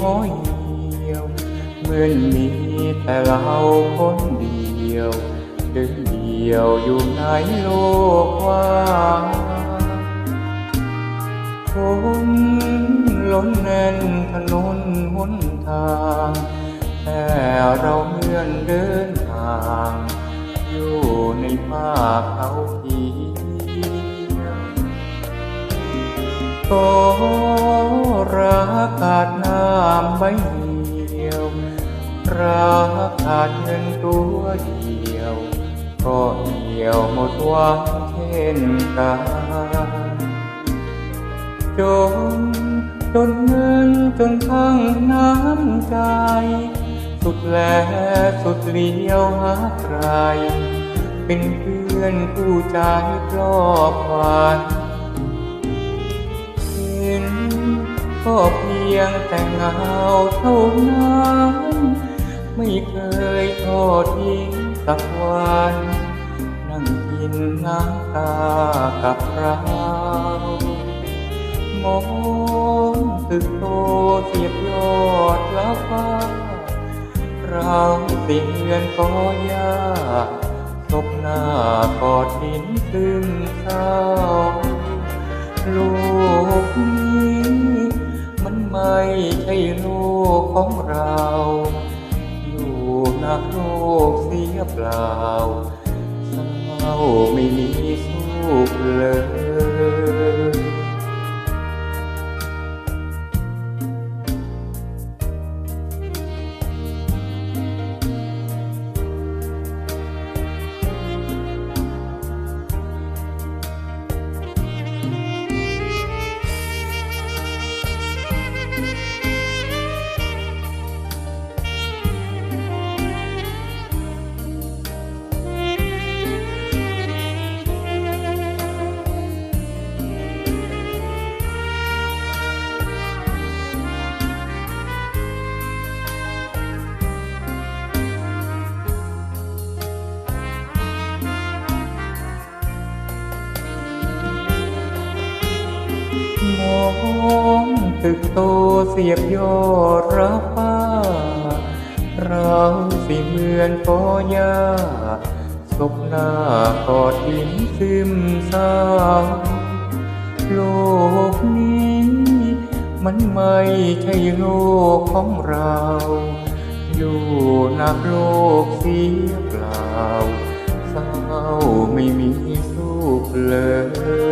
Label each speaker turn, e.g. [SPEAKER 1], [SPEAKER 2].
[SPEAKER 1] ห้อยเดียว เหมือนมีแต่เราคนเดียวเดินเดียวอยู่ในโลกว่างคนล้นแน่นถนนหนทางแต่เราเหมือนเดินทาง อยู่ในป่าเขาเขียวก็ รักขาดน้ำใบเดียว รักขาดเงินตัวเดียว ก็เหี่ยวหมดหวังเช่นกันจนจนเงินจนทั้งน้ำใจ สุดแลสุดเลี้ยวหาใคร เป็นเพื่อนคู่ใจปลอบขวัญ ก็เพียงแต่เงาเท่านั้นไม่เคยทอดทิ้งสักวัน นั่งกินน้ำตากับเรามองตึกโตเสียบยอดละฟ้าเราเตียนก็ยากศพหน้ากอดดินซึมเศร้า ไม่ใช่ลูกของเรา อยู่นักโลกเสียเปล่า องตึกโตเสียบยอดระฟ้า เราสิเหมือนกอยาศพหน้ากอดหินซึมเศร้าโลกนี้ มันไม่ใช่โลกของเรา อยู่นักโลกเสียเปล่าเศร้าไม่มีสุขเลย